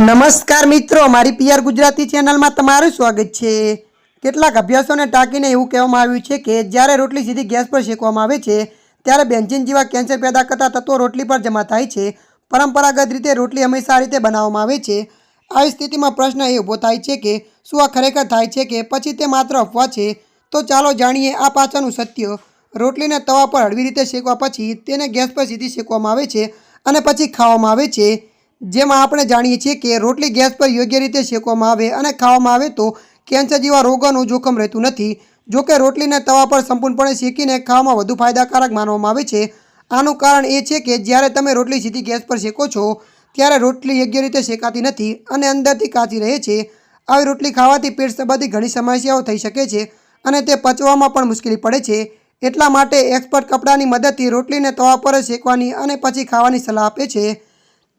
નમસ્કાર મિત્રો મારી પીઆર ગુજરાતી ચેનલમાં તમારું સ્વાગત છે. કેટલાક અભ્યાસોને ટાંકીને એવું કહેવામાં આવ્યું છે કે જ્યારે રોટલી સીધી ગેસ પર શેકવામાં આવે છે, ત્યારે બેન્ઝિન જેવા કેન્સર પેદા કરતા તત્વો રોટલી પર જમા થાય છે. પરંપરાગત રીતે રોટલી હંમેશા રીતે બનાવવામાં આવે છે. આવી સ્થિતિમાં પ્રશ્ન એ ઊભો થાય છે કે શું આ ખરેખર થાય છે કે પછી તે માત્ર અફવા છે? તો ચાલો જાણીએ આ પાછળનું સત્ય. રોટલીને તવા પર હળવી રીતે શેકવા પછી તેને ગેસ પર સીધી શેકવામાં આવે છે અને પછી ખાવામાં આવે છે. જેમાં આપણે જાણીએ છીએ કે રોટલી ગેસ પર યોગ્ય રીતે શેકવામાં આવે અને ખાવામાં આવે તો કેન્સર જેવા રોગોનું જોખમ રહેતું નથી. જો કે રોટલીને તવા પર સંપૂર્ણપણે શેકીને ખાવામાં વધુ ફાયદાકારક માનવામાં આવે છે. આનું કારણ એ છે કે જ્યારે તમે રોટલી સીધી ગેસ પર શેકો છો, ત્યારે રોટલી યોગ્ય રીતે શેકાતી નથી અને અંદરથી કાચી રહે છે. આવી રોટલી ખાવાથી પેટ સંબંધી ઘણી સમસ્યાઓ થઈ શકે છે અને તે પચવામાં પણ મુશ્કેલી પડે છે. એટલા માટે એક્સપર્ટ કપડાની મદદથી રોટલીને તવા પર શેકવાની અને પછી ખાવાની સલાહ આપે છે.